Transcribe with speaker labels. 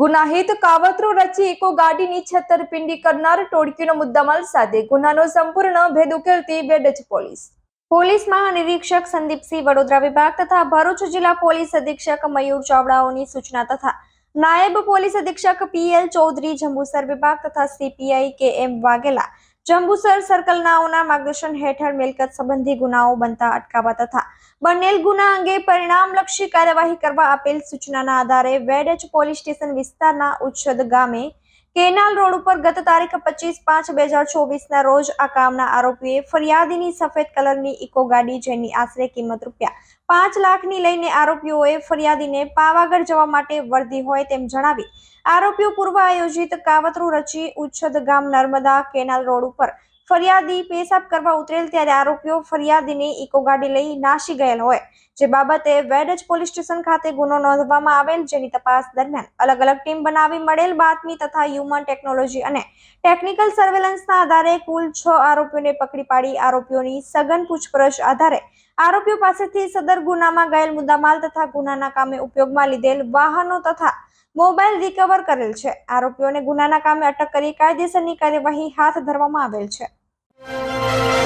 Speaker 1: ગુનાહિત કાવતરો રચી ઇકો ગાડીની છતરપિંડી કરનાર ટોળકીનો મુદ્દામાલ સાથે ગુનાનો સંપૂર્ણ ભેદ ઉકેલતી બેડજ પોલીસ. પોલીસ મહાનિરીક્ષક સંદીપસિંહ વડોદરા વિભાગ તથા ભરૂચ જિલ્લા પોલીસ અધિક્ષક મયુર ચાવડાઓની સૂચના તથા નાયબ પોલીસ અધિક્ષક પીએલ ચૌધરી જંબુસર વિભાગ તથા સીપીઆઈ કે એમ વાઘેલા જંબુસર સર્કલનાઓના માર્ગદર્શન હેઠળ મિલકત સંબંધી ગુનાઓ બનતા અટકાવવા તથા બનેલ ગુના અંગે પરિણામલક્ષી કાર્યવાહી કરવા આપેલ સૂચનાના આધારે વેડજ પોલીસ સ્ટેશન વિસ્તારના ઉચ્છદ ગામે કેનાલ રોડ ઉપર ગત તારીખ પચીસ પાંચ બે હજાર ચોવીસના રોજ આ કામના આરોપીએ ફરિયાદીની સફેદ કલરની ઇકો ગાડી જેની આશરે કિંમત રૂપિયા પાંચ લાખની લઈને આરોપીઓએ ફરિયાદીને પાવાગઢ જવા માટે વર્ધી હોય તેમ જણાવી. આરોપીઓ પૂર્વ આયોજિત કાવતરું રચી ઉચ્છદ ગામ નર્મદા કેનાલ રોડ ઉપર ફરિયાદી પેશાબ કરવા ઉતરેલ ત્યારે આરોપીઓ ફરિયાદીની ઇકો ગાડી લઈ નાસી ગયેલ હોય. જે બાબતે વેડજ પોલીસ સ્ટેશન ખાતે ગુનો નોંધવામાં આવેલ, જેની તપાસ દરમિયાન અલગ અલગ ટીમ બનાવી મળેલ બાતમી તથા હ્યુમન ટેકનોલોજી અને ટેકનિકલ સર્વેલન્સના આધારે કુલ છ આરોપીઓને પકડી પાડી આરોપીઓની સઘન પૂછપરછ આધારે આરોપીઓ પાસેથી સદર ગુનામાં ગયેલ મુદ્દામાલ તથા ગુનાના કામે ઉપયોગમાં લીધેલ વાહનો તથા મોબાઈલ રિકવર કરેલ છે. આરોપીઓને ગુનાના કામે અટક કરી કાયદેસરની કાર્યવાહી હાથ ધરવામાં આવેલ છે. Bye.